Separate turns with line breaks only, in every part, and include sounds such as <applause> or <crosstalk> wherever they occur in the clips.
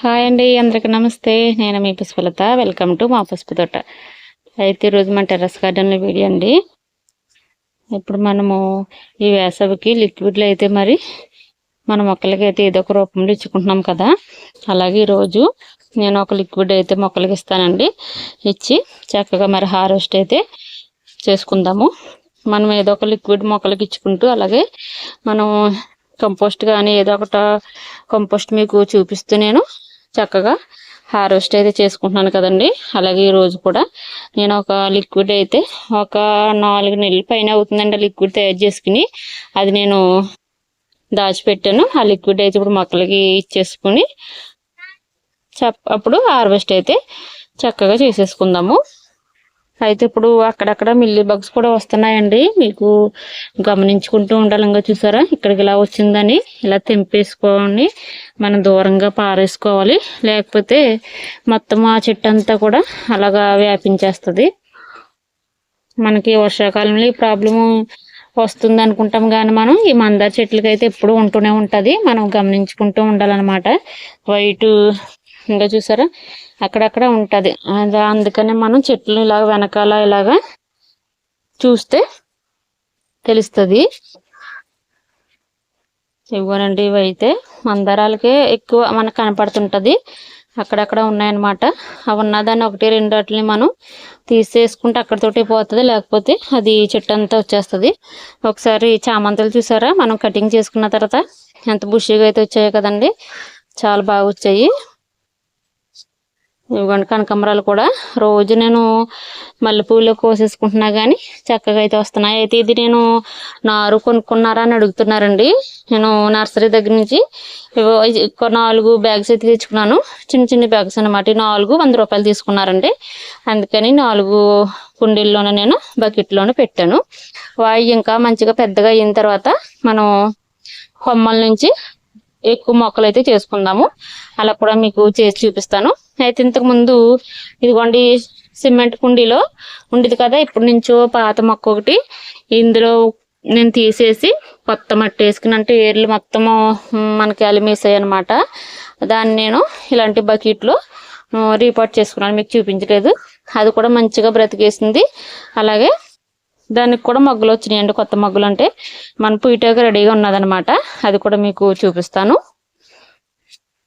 Hi అండి అందరికి నమస్తే. నేను మీ పుష్పలత. వెల్కమ్ టు మా పుష్ప తోట. అయితే ఈరోజు మన టెర్రస్ గార్డెన్లో వీడియో అండి. ఇప్పుడు మనము ఈ వేసవికి లిక్విడ్లు అయితే మరి మన మొక్కలకి అయితే ఏదో ఒక రూపంలో ఇచ్చుకుంటున్నాం కదా. అలాగే ఈరోజు నేను ఒక లిక్విడ్ అయితే మొక్కలకి ఇస్తానండి. ఇచ్చి చక్కగా మరి హార్వెస్ట్ అయితే చేసుకుందాము. మనం ఏదో ఒక లిక్విడ్ మొక్కలకి ఇచ్చుకుంటూ అలాగే మనం కంపోస్ట్ కానీ ఏదో ఒకట కంపోస్ట్ మీకు చూపిస్తూ నేను చక్కగా హార్వెస్ట్ అయితే చేసుకుంటున్నాను కదండి. అలాగే ఈ రోజు కూడా నేను ఒక లిక్విడ్ అయితే ఒక నాలుగు నెలల పైన అవుతుందండి ఆ లిక్విడ్ తయారు చేసుకుని అది నేను దాచిపెట్టాను. ఆ లిక్విడ్ అయితే ఇప్పుడు మొక్కలకి ఇచ్చేసుకుని చెప్ అప్పుడు హార్వెస్ట్ అయితే చక్కగా చేసేసుకుందాము. అయితే ఇప్పుడు అక్కడక్కడ మిల్లీ బగ్స్ కూడా వస్తున్నాయండి. మీకు గమనించుకుంటూ ఉండాలి ఇంకా చూసారా? ఇక్కడికి ఇలా వచ్చిందని ఇలా తెంపేసుకొని మనం దూరంగా పారేసుకోవాలి. లేకపోతే మొత్తం ఆ చెట్టు అంతా కూడా అలాగా వ్యాపించేస్తుంది. మనకి వర్షాకాలంలో ఈ ప్రాబ్లము వస్తుంది అనుకుంటాం కానీ మనం ఈ మందార చెట్లకి అయితే ఎప్పుడు ఉంటూనే ఉంటుంది. మనం గమనించుకుంటూ ఉండాలన్నమాట. వైట్ ఇంకా చూసారా? అక్కడక్కడ ఉంటుంది. అందుకనే మనం చెట్లు ఇలాగ వెనకాల ఇలాగా చూస్తే తెలుస్తుంది. ఇవ్వనండి ఇవి అయితే మందారాలకే ఎక్కువ మనకు కనపడుతుంటుంది. అక్కడక్కడ ఉన్నాయన్నమాట. అవి ఉన్నదాన్ని ఒకటి రెండు వాటిని మనం తీసేసుకుంటే అక్కడతోటి పోతుంది. లేకపోతే అది చెట్టు అంతా వచ్చేస్తుంది. ఒకసారి చామంతులు చూసారా? మనం కటింగ్ చేసుకున్న తర్వాత ఎంత బుషిగా అయితే వచ్చాయో కదండి. చాలా బాగా వచ్చాయి. ఇవ్వండి కనకాంబరాలు కూడా. రోజు నేను మల్లెపూలు కోసేసుకుంటున్నా కానీ చక్కగా అయితే వస్తున్నాయి. అయితే ఇది నేను నారు కొనుక్కున్నారా అని అడుగుతున్నారండి. నేను నర్సరీ దగ్గర నుంచి నాలుగు బ్యాగ్స్ అయితే తెచ్చుకున్నాను. చిన్న చిన్న బ్యాగ్స్ అనమాట నాలుగు వంద రూపాయలు తీసుకున్నారండి. అందుకని నాలుగు కుండీల్లోనే నేను బకెట్లోనే పెట్టాను. వాయి ఇంకా మంచిగా పెద్దగా అయిన తర్వాత మనం కొమ్మల నుంచి ఎక్కువ మొక్కలు అయితే చేసుకుందాము. అలా కూడా మీకు చేసి చూపిస్తాను. అయితే ఇంతకుముందు ఇదిగోండి సిమెంట్ కుండీలో ఉండేది కదా ఇప్పుడు నుంచో పాత మొక్క ఒకటి. ఇందులో నేను తీసేసి కొత్త మట్టి వేసుకుని అంటే ఏర్లు మొత్తము మనకి అలిమేసాయి అనమాట దాన్ని నేను ఇలాంటి బకెట్లో రీపోర్ట్ చేసుకున్నాను. మీకు చూపించలేదు. అది కూడా మంచిగా బ్రతికేసింది. అలాగే దానికి కూడా మొగ్గలు వచ్చినాయండి. కొత్త మగ్గులు అంటే మన పూయటాగా రెడీగా ఉన్నదనమాట అది కూడా మీకు చూపిస్తాను.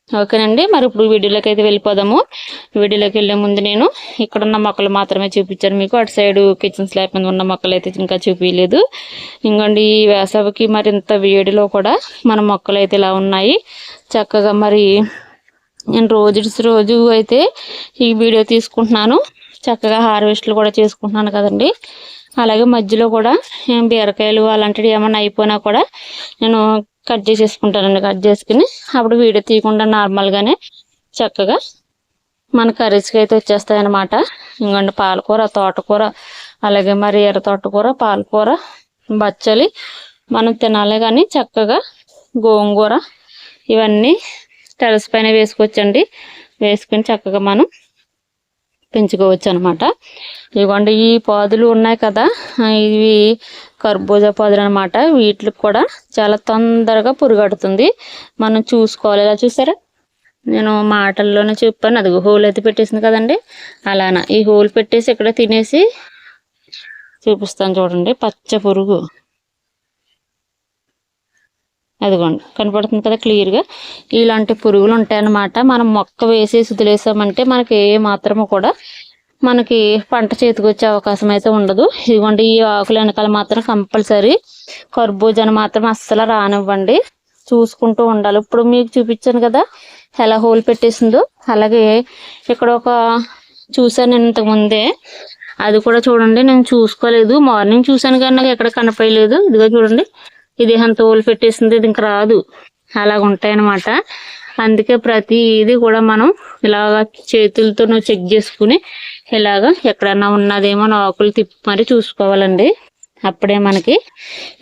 ఓకేనండి. మరి ఇప్పుడు వీడియోలోకి అయితే వెళ్ళిపోదాము. వీడియోలోకి వెళ్ళే ముందు నేను ఇక్కడ ఉన్న మొక్కలు మాత్రమే చూపించాను మీకు. అటు సైడ్ కిచెన్ స్లాబ్ మీద ఉన్న మొక్కలు అయితే ఇంకా చూపించలేదు ఇంకోండి ఈ వేసవికి మరి ఇంత వేడిలో కూడా మన మొక్కలు అయితే ఇలా ఉన్నాయి. చక్కగా మరి నేను రోజు రోజు అయితే ఈ వీడియో తీసుకుంటున్నాను. చక్కగా హార్వెస్ట్లు కూడా చేసుకుంటున్నాను కదండి. అలాగే మధ్యలో కూడా బీరకాయలు అలాంటివి ఏమైనా అయిపోయినా కూడా నేను కట్ చేసేసుకుంటానండి కట్ చేసుకుని అప్పుడు వీడియో తీయకుండా నార్మల్గానే చక్కగా మన కర్రీస్కి అయితే వచ్చేస్తాయి అనమాట పాలకూర తోటకూర అలాగే మరి ఎర్ర తోటకూర పాలకూర బచ్చలి మనం తినాలి కానీ చక్కగా గోంగూర ఇవన్నీ టెరస్ పైన వేసుకోవచ్చండి. వేసుకుని చక్కగా మనం పెంచుకోవచ్చు అనమాట ఇవ్వండి ఈ పాదులు ఉన్నాయి కదా ఇవి కర్బూజా పాదులు అనమాట వీటికి కూడా చాలా తొందరగా పురుగడుతుంది. మనం చూసుకోవాలి. ఇలా చూసారా? నేను మాటల్లోనే చెప్పాను. అది హోల్ అయితే పెట్టేసింది కదండి. అలానా. ఈ హోల్ పెట్టేసి ఇక్కడ తినేసి చూపిస్తాను చూడండి. పచ్చ పురుగు. అదిగోండి కనపడుతుంది కదా క్లియర్గా? ఇలాంటి పురుగులు ఉంటాయన్నమాట మనం మొక్క వేసి వదిలేసామంటే మనకి ఏ మాత్రము కూడా మనకి పంట చేతికొచ్చే అవకాశం అయితే ఉండదు. ఇదిగోండి ఈ ఆకుల వెనకాల మాత్రం కంపల్సరీ కర్బూజాని మాత్రం అస్సలు రానివ్వండి. చూసుకుంటూ ఉండాలి. ఇప్పుడు మీకు చూపించాను కదా ఎలా హోల్ పెట్టేసిందో. అలాగే ఇక్కడ ఒక చూసాను నేను ఇంతకుముందే అది కూడా చూడండి నేను చూసుకోలేదు. మార్నింగ్ చూశాను కానీ నాకు ఎక్కడ కనపడలేదు. ఇదిగో చూడండి ఇది అంత తోలు పెట్టేసింది ఇది ఇంకా రాదు. అలాగ ఉంటాయన్నమాట. అందుకే ప్రతి ఇది కూడా మనం ఇలాగ చేతులతో చెక్ చేసుకుని ఇలాగ ఎక్కడన్నా ఉన్నదేమో ఆకులు తిప్పి మరి చూసుకోవాలండి. అప్పుడే మనకి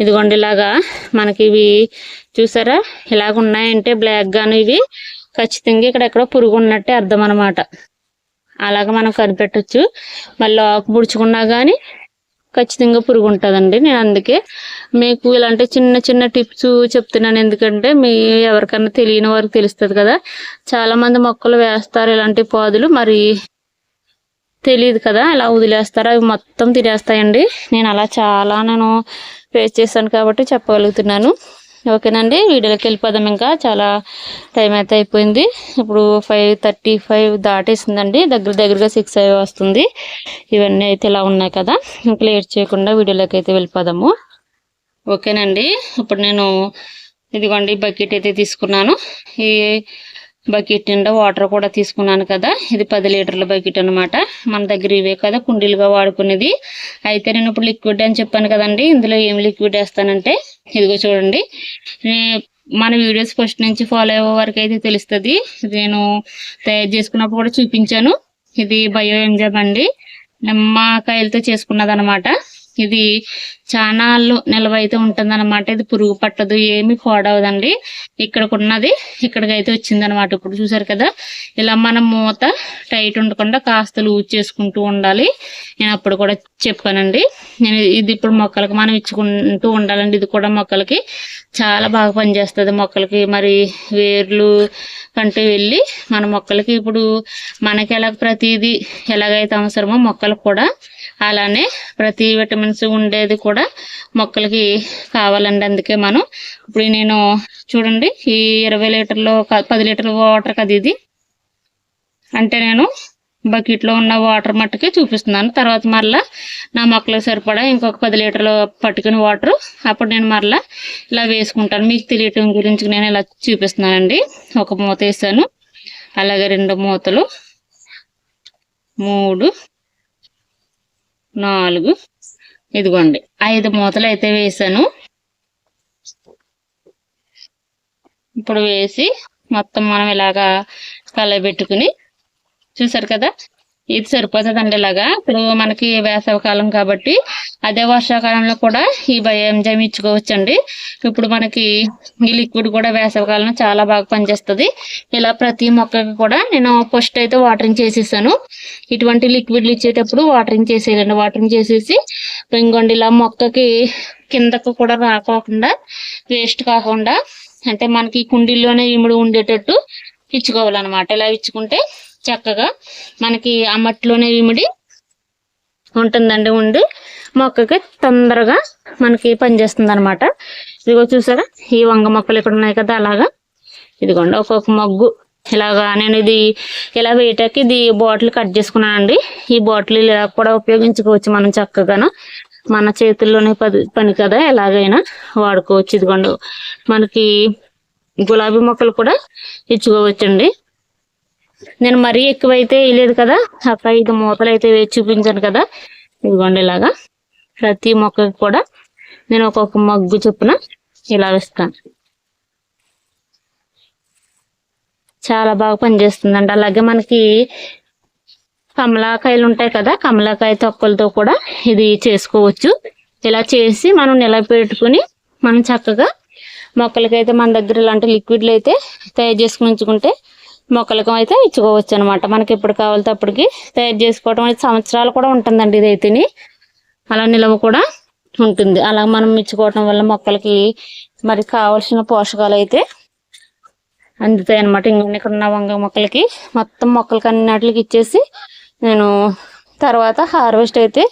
ఇదిగోండి ఇలాగా మనకి ఇవి చూసారా? ఇలాగ ఉన్నాయంటే బ్లాక్ గాను ఇవి ఖచ్చితంగా ఇక్కడ ఎక్కడో పురుగు ఉన్నట్టే అర్థం అనమాట అలాగ మనం కనిపెట్టచ్చు. మళ్ళీ ఆకు పుడుచుకున్నా కానీ ఖచ్చితంగా పురుగు ఉంటుందండి. నేను అందుకే మీకు ఇలాంటి చిన్న చిన్న టిప్స్ చెప్తున్నాను. ఎందుకంటే మీ ఎవరికన్నా తెలియని వారికి తెలుస్తుంది కదా. చాలామంది మొక్కలు వేస్తారు ఇలాంటి పాదులు. మరి తెలియదు కదా ఇలా వదిలేస్తారు. అవి మొత్తం తినేస్తాయండి. నేను అలా చాలా నేను ఫేస్ చేశాను కాబట్టి చెప్పగలుగుతున్నాను. ఓకేనండి వీడియోలోకి వెళ్ళిపోదాం ఇంకా. చాలా టైం అయితే అయిపోయింది. ఇప్పుడు ఫైవ్ థర్టీ ఫైవ్ దాటేసిందండి. దగ్గర దగ్గరగా సిక్స్ అయి వస్తుంది. ఇవన్నీ అయితే ఇలా ఉన్నాయి కదా. ఇంకా లేట్ చేయకుండా వీడియోలోకి అయితే వెళ్ళిపోదాము. ఓకేనండి ఇప్పుడు నేను ఇదిగోండి బకెట్ అయితే తీసుకున్నాను. ఈ బకెట్ నిండా వాటర్ కూడా తీసుకున్నాను కదా. ఇది పది లీటర్ల బకెట్ అనమాట మన దగ్గర ఇవే కదా కుండీలుగా వాడుకునేది. అయితే నేను ఇప్పుడు లిక్విడ్ అని చెప్పాను కదండి. ఇందులో ఏం లిక్విడ్ వేస్తానంటే ఇదిగో చూడండి. మన వీడియోస్ ఫస్ట్ నుంచి ఫాలో అయ్యే వరకు అయితే తెలుస్తుంది. ఇది నేను తయారు చేసుకున్నప్పుడు కూడా చూపించాను. ఇది బయో ఎంజామ్ అండి నిమ్మకాయలతో చేసుకున్నది అనమాట ఇది చాలా నిల్వ అయితే ఉంటుంది అనమాట ఇది పురుగు పట్టదు ఏమి పాడవదండి. ఇక్కడికి ఇక్కడికైతే వచ్చింది అనమాట ఇప్పుడు చూసారు కదా. ఇలా మనం మూత టైట్ ఉండకుండా కాస్త లూజ్ చేసుకుంటూ ఉండాలి. నేను అప్పుడు కూడా చెప్పానండి. నేను ఇది ఇప్పుడు మొక్కలకి మనం ఇచ్చుకుంటూ ఉండాలండి. ఇది కూడా మొక్కలకి చాలా బాగా పనిచేస్తుంది. మొక్కలకి మరి వేర్లు కంటే వెళ్ళి మన మొక్కలకి ఇప్పుడు మనకి ఎలా ప్రతిదీ ఎలాగైతే అవసరమో మొక్కలకు కూడా అలానే ప్రతి విటమిన్స్ ఉండేది కూడా మొక్కలకి కావాలండి. అందుకే మనం ఇప్పుడు నేను చూడండి ఈ ఇరవై లీటర్లు పది లీటర్ల వాటర్ కదా ఇది. అంటే నేను బకెట్లో ఉన్న వాటర్ మట్టుకే చూపిస్తున్నాను. తర్వాత మరలా నా మొక్కలకు సరిపడా ఇంకొక పది లీటర్లు పట్టుకుని వాటర్ అప్పుడు నేను మరలా ఇలా వేసుకుంటాను. మీకు తెలియటం గురించి నేను ఇలా చూపిస్తున్నానండి. ఒక మూత వేసాను. అలాగే రెండు మూతలు. మూడు నాలుగు. ఇదిగోండి. ఐదు మూతలు అయితే వేసాను. ఇప్పుడు వేసి మొత్తం మనం ఇలాగా కలబెట్టుకుని చూసారు కదా? ఇది సరిపోతుందండి ఇలాగా. ఇప్పుడు మనకి వేసవకాలం కాబట్టి అదే వర్షాకాలంలో కూడా ఈ ఎంజాయ్ ఇచ్చుకోవచ్చండి. ఇప్పుడు మనకి ఈ లిక్విడ్ కూడా వేసవకాలంలో చాలా బాగా పనిచేస్తుంది. ఇలా ప్రతి మొక్కకి కూడా నేను ఫస్ట్ అయితే వాటరింగ్ చేసేసాను. ఇటువంటి లిక్విడ్లు ఇచ్చేటప్పుడు వాటరింగ్ చేసేయాలండి. వాటరింగ్ చేసేసి ఇంకోండి ఇలా మొక్కకి కిందకు కూడా రాకోకుండా వేస్ట్ కాకుండా అంటే మనకి కుండీల్లోనే ఇముడు ఉండేటట్టు ఇచ్చుకోవాలన్నమాట. ఇలా ఇచ్చుకుంటే చక్కగా మనకి ఆ మట్టిలోనే ఇమిడి ఉంటుందండి ఉండి మొక్కకి తొందరగా మనకి పనిచేస్తుంది అనమాట ఇదిగో చూసారా? ఈ వంగ మొక్కలు ఇక్కడ ఉన్నాయి కదా అలాగా. ఇదిగోండి ఒక్కొక్క మొగ్గు. ఇలాగా నేను ఇది ఇలా వేయటానికి ఇది బాటిల్ కట్ చేసుకున్నానండి. ఈ బాటిల్ ఇలా కూడా ఉపయోగించుకోవచ్చు మనం చక్కగాను. మన చేతుల్లోనే పది పని కదా ఎలాగైనా వాడుకోవచ్చు. ఇదిగోండి మనకి గులాబీ మొక్కలు కూడా ఇచ్చుకోవచ్చండి. నేను మరీ ఎక్కువైతే వేయలేదు కదా. ఒక ఐదు మూతలు అయితే వేసి చూపించాను కదా. ఇదిగోండి ఇలాగా. ప్రతి మొక్కకి కూడా నేను ఒక్కొక్క మగ్గు చొప్పున ఇలా వేస్తాను. చాలా బాగా పనిచేస్తుందండి. అలాగే మనకి కమలాకాయలు ఉంటాయి కదా. కమలాకాయ తొక్కలతో కూడా ఇది చేసుకోవచ్చు. ఇలా చేసి మనం నిలబెట్టుకుని మనం చక్కగా మొక్కలకైతే మన దగ్గర ఇలాంటి లిక్విడ్లు అయితే తయారు చేసుకుని ఉంచుకుంటే మొక్కలకు అయితే ఇచ్చుకోవచ్చు అనమాట మనకి ఎప్పుడు కావాలితే అప్పటికి తయారు చేసుకోవడం అయితే సంవత్సరాలు కూడా ఉంటుందండి ఇది అయితేని. అలా నిలవ కూడా ఉంటుంది. అలా మనం ఇచ్చుకోవటం వల్ల మొక్కలకి మరి కావాల్సిన పోషకాలు అయితే అందుతాయి అనమాట ఇంకా ఇక్కడ ఉన్న వంగ మొక్కలకి మొత్తం మొక్కలకి అన్నిటికి ఇచ్చేసి నేను తర్వాత హార్వెస్ట్ అయితే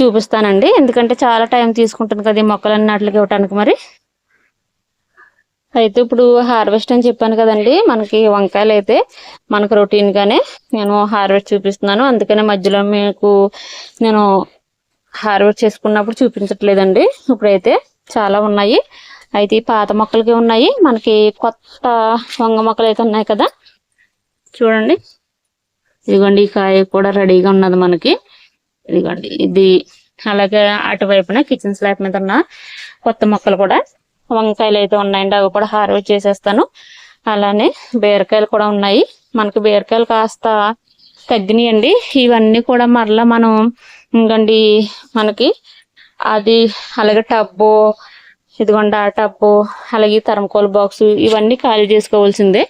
చూపిస్తానండి. ఎందుకంటే చాలా టైం తీసుకుంటుంది కదా ఈ మొక్కలు ఇవ్వటానికి మరి. అయితే ఇప్పుడు హార్వెస్ట్ అని చెప్పాను కదండి మనకి వంకాయలు అయితే మనకు రొటీన్ గానే నేను హార్వెస్ట్ చూపిస్తున్నాను. అందుకనే మధ్యలో మీకు నేను హార్వెస్ట్ చేసుకున్నప్పుడు చూపించట్లేదండి. ఇప్పుడైతే చాలా ఉన్నాయి. అయితే పాత మొక్కలకి ఉన్నాయి. మనకి కొత్త వంగ మొక్కలు అయితే ఉన్నాయి కదా. చూడండి. ఇదిగోండి ఈ కాయ కూడా రెడీగా ఉన్నది మనకి. ఇదిగోండి ఇది అలాగే అటువైపున కిచెన్ స్లాబ్ మీద ఉన్న కొత్త మొక్కలు కూడా వంకాయలు అయితే ఉన్నాయండి అవి కూడా హార్వెస్ట్ చేసేస్తాను. అలానే బీరకాయలు కూడా ఉన్నాయి. మనకి బీరకాయలు కాస్త తగ్గినాయండి. ఇవన్నీ కూడా మరలా మనం ఇంకండి మనకి అది అలాగే టబ్బు ఇదిగోండి ఆ టబ్బు అలాగే థర్మకోల్ బాక్స్ ఇవన్నీ ఖాళీ చేసుకోవాల్సిందే.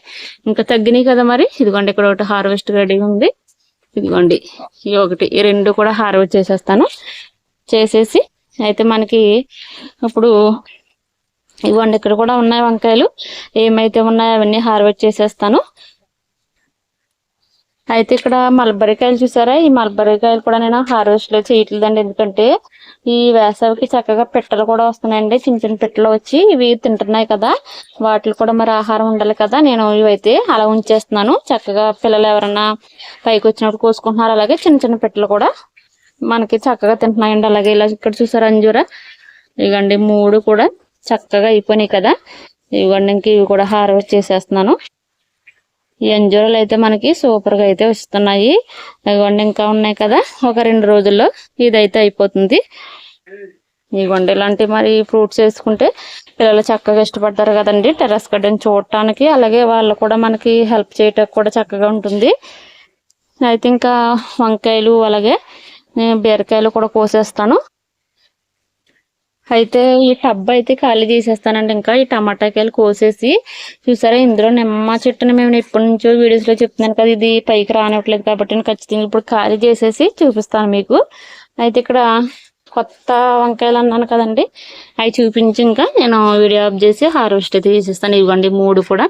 ఇంకా తగ్గినాయి కదా మరి. ఇదిగోండి ఇక్కడ ఒకటి హార్వెస్ట్ రెడీ ఉంది. ఇదిగోండి ఈ ఒకటి ఈ రెండు కూడా హార్వెస్ట్ చేసేస్తాను. చేసేసి అయితే మనకి ఇప్పుడు ఇవ్వండి ఇక్కడ కూడా ఉన్నాయి వంకాయలు. ఏమైతే ఉన్నాయో అవన్నీ హార్వెస్ట్ చేసేస్తాను. అయితే ఇక్కడ మలబరికాయలు చూసారా? ఈ మలబరికాయలు కూడా నేను హార్వెస్ట్లో చేయట్లేదండి. ఎందుకంటే ఈ వేసవికి చక్కగా పిట్టలు కూడా వస్తున్నాయండి. చిన్న చిన్న పిట్టలు వచ్చి ఇవి తింటున్నాయి కదా. వాటికి కూడా మరి ఆహారం ఉండాలి కదా. నేను ఇవైతే అలా ఉంచేస్తున్నాను. చక్కగా పిల్లలు ఎవరన్నా పైకి వచ్చినప్పుడు కోసుకుంటున్నారు. అలాగే చిన్న చిన్న పిట్టలు కూడా మనకి చక్కగా తింటున్నాయండి. అలాగే ఇలా ఇక్కడ చూసారా అంజూరా? ఇవ్వండి మూడు కూడా చక్కగా అయిపోయినాయి కదా. ఇవ్వండి ఇంకా ఇవి కూడా హార్వెస్ట్ చేసేస్తున్నాను. ఈ అంజూరాలు అయితే మనకి సూపర్గా అయితే వస్తున్నాయి. ఇవ్వండి ఇంకా ఉన్నాయి కదా ఒక రెండు రోజుల్లో ఇదైతే అయిపోతుంది. ఇవ్వండి ఇలాంటి మరి ఫ్రూట్స్ వేసుకుంటే పిల్లలు చక్కగా ఇష్టపడతారు కదండి. టెర్రస్ గార్డెన్ చూడటానికి అలాగే వాళ్ళు కూడా మనకి హెల్ప్ చేయటానికి కూడా చక్కగా ఉంటుంది. అయితే ఇంకా వంకాయలు అలాగే బీరకాయలు కూడా కోసేస్తాను. అయితే ఈ టబ్ అయితే ఖాళీ చేసేస్తానండి ఇంకా. ఈ టమాటాకాయలు కోసేసి చూసారా ఇందులో నిమ్మ చెట్టుని మేము ఎప్పటి నుంచో వీడియోస్లో చెప్తున్నాను కదా ఇది పైకి రానివ్వట్లేదు కాబట్టి నేను ఖచ్చితంగా ఇప్పుడు ఖాళీ చేసేసి చూపిస్తాను మీకు. అయితే ఇక్కడ కొత్త వంకాయలు అన్నాను కదండి అవి చూపించి ఇంకా నేను వీడియో ఆఫ్ చేసి హార్వెస్ట్ అయితే చేసేస్తాను. ఇవ్వండి మూడు కూడా.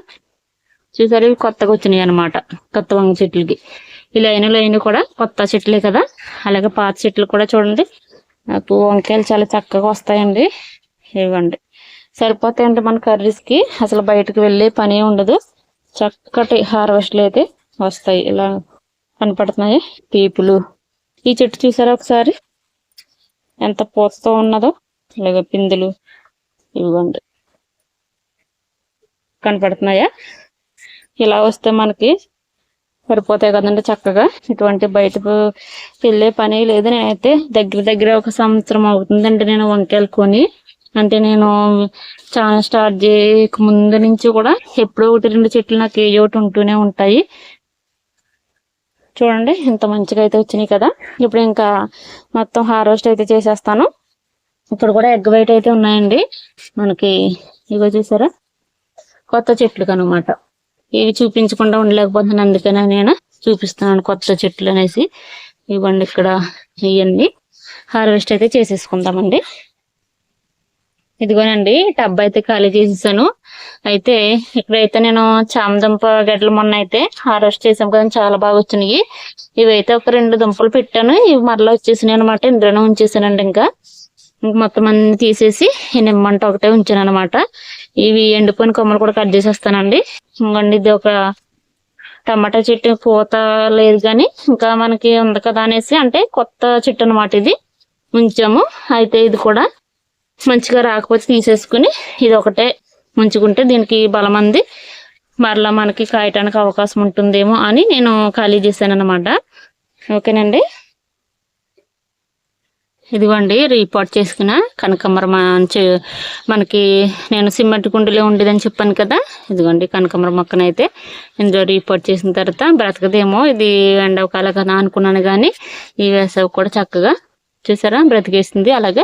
చూసారు ఇవి కొత్తగా వచ్చినాయి అనమాట కొత్త వంక చెట్లకి. ఈ లైన్ లైన్ కూడా కొత్త చెట్లే కదా అలాగే పాత చెట్లు కూడా చూడండి. నాకు వంకాయలు చాలా చక్కగా వస్తాయండి. ఇవ్వండి. సరిపోతాయండి మన కర్రీస్కి. అసలు బయటకు వెళ్ళే పని ఉండదు. చక్కటి హార్వెస్ట్లు అయితే వస్తాయి. ఇలా కనపడుతున్నాయి. పీపులు. ఈ చెట్టు చూసారా ఒకసారి? ఎంత పూతతో ఉన్నదో. ఇలాగ పిందులు. ఇవ్వండి. కనపడుతున్నాయా? ఇలా వస్తే మనకి సరిపోతాయి కదండి చక్కగా. ఇటువంటి బయటకు వెళ్ళే పని లేదు. నేనైతే దగ్గర దగ్గర ఒక సంవత్సరం అవుతుందండి నేను వంకాయలు కొని అంటే నేను ఛానల్ స్టార్ట్ చేయక ముందు నుంచి కూడా ఎప్పుడో ఒకటి రెండు చెట్లు నాకు ఏ ఒకటి ఉంటూనే ఉంటాయి. చూడండి ఎంత మంచిగా అయితే వచ్చినాయి కదా. ఇప్పుడు ఇంకా మొత్తం హార్వెస్ట్ అయితే చేసేస్తాను. ఇక్కడ కూడా ఎగ్ వైట్ అయితే ఉన్నాయండి. మనకి ఇగో చూసారా? కొత్త చెట్లు అనమాట ఇవి చూపించకుండా ఉండలేకపోతున్నాను. అందుకనే నేను చూపిస్తున్నాను కొత్త చెట్లు అనేసి. ఇవ్వండి ఇక్కడ ఇవన్నీ. హార్వెస్ట్ అయితే చేసేసుకుందామండి. ఇదిగోనండి టబ్ అయితే ఖాళీ చేసేసాను. అయితే ఇక్కడైతే నేను చామదుంప గడ్డలు మొన్న అయితే హార్వెస్ట్ చేసాం కదా చాలా బాగా వచ్చినాయి. ఇవైతే ఒక రెండు దుంపలు పెట్టాను. ఇవి మరలా వచ్చేసినాయి అనమాట ఇందులోనే ఉంచేసానండి ఇంకా. మొత్తం అన్ని తీసేసి నిమ్మంట ఒకటే ఉంచాను అనమాట ఇవి ఎండిపోయిన కొమ్మలు కూడా కట్ చేసేస్తానండి. ఇంకండి ఇది ఒక టమాటా చెట్టు పూత లేదు కానీ ఇంకా మనకి ఉంది కదా అనేసి అంటే కొత్త చెట్టు అనమాట ఇది. ఉంచాము అయితే ఇది కూడా మంచిగా రాకపోతే తీసేసుకుని ఇది ఒకటే ఉంచుకుంటే దీనికి బలం అంది. మరలా మనకి కాయటానికి అవకాశం ఉంటుందేమో అని నేను ఖాళీ చేశాను అనమాట ఓకేనండి? ఇదిగోండి రీపాట్ చేసుకున్న కనకమ్మర మంచి మనకి నేను సిమెంట్ కుండీలో ఉండేదని చెప్పాను కదా. ఇదిగోండి కనకమ్మర మొక్కనైతే ఇందులో రీపాట్ చేసిన తర్వాత బ్రతకదేమో ఇది ఎండవకాల కదా అనుకున్నాను కానీ ఈ వేసవి కూడా చక్కగా చూసారా బ్రతికేసింది. అలాగే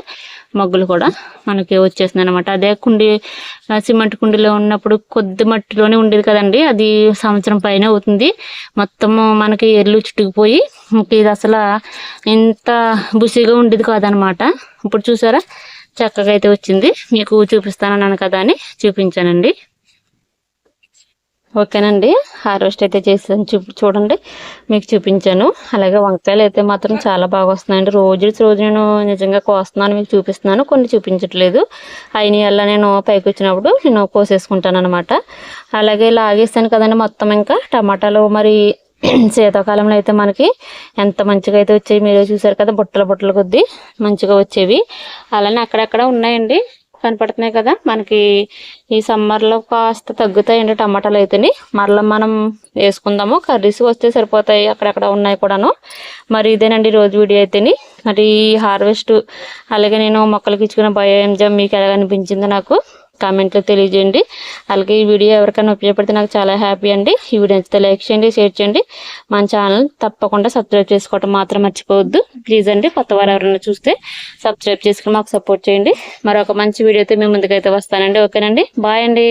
మొగ్గులు కూడా మనకి వచ్చేసింది అనమాట అదే కుండి సిమెంట్ కుండీలో ఉన్నప్పుడు కొద్ది మట్టిలోనే ఉండేది కదండి. అది సంవత్సరం పైన అవుతుంది. మొత్తము మనకి ఎర్లు చుట్టుకుపోయి ఇది అసలు ఇంత బుసిగా ఉండేది కాదనమాట. ఇప్పుడు చూసారా? చక్కగా అయితే వచ్చింది. మీకు చూపిస్తానన్నాను కదా అని చూపించానండి. ఓకేనండి. హార్వెస్ట్ అయితే చేసాను చూ చూడండి. మీకు చూపించాను. అలాగే వంకాయలు అయితే మాత్రం చాలా బాగా వస్తున్నాయండి. రోజు రోజు నేను నిజంగా కోస్తున్నాను మీకు చూపిస్తున్నాను. కొన్ని చూపించట్లేదు. అయిన వల్ల నేను పైకి వచ్చినప్పుడు నేను కోసేసుకుంటాను అనమాట అలాగే లాగేస్తాను కదండి మొత్తం ఇంకా. టమాటాలు మరి <clears throat> శీతాకాలంలో అయితే మనకి ఎంత మంచిగా అయితే వచ్చాయి మీరు చూసారు కదా బుట్టల బుట్టల కొద్దీ మంచిగా వచ్చేవి. అలానే అక్కడక్కడ ఉన్నాయండి కనపడుతున్నాయి కదా. మనకి ఈ సమ్మర్లో కాస్త తగ్గుతాయండి టమాటాలు అయితేని. మరలా మనం వేసుకుందాము. కర్రీస్ వస్తే సరిపోతాయి అక్కడక్కడ ఉన్నాయి కూడాను. మరి ఇదేనండి రోజు వీడియో అయితేని. మరి హార్వెస్ట్ అలాగే నేను మొక్కలకి ఇచ్చుకున్న భయం జం మీకు ఎలాగ అనిపించిందో నాకు? కామెంట్లో తెలియజేయండి. అలాగే ఈ వీడియో ఎవరికైనా ఉపయోగపడితే నాకు చాలా హ్యాపీ అండి. ఈ వీడియో నచ్చితే లైక్ చేయండి షేర్ చేయండి. మన ఛానల్ తప్పకుండా సబ్స్క్రైబ్ చేసుకోవటం మాత్రం మర్చిపోవద్దు. ప్లీజ్ అండి కొత్త వారు ఎవరైనా చూస్తే సబ్స్క్రైబ్ చేసుకుని మాకు సపోర్ట్ చేయండి. మరొక మంచి వీడియోతో మేము ముందుకైతే వస్తానండి. ఓకేనండి. బాయ్ అండి.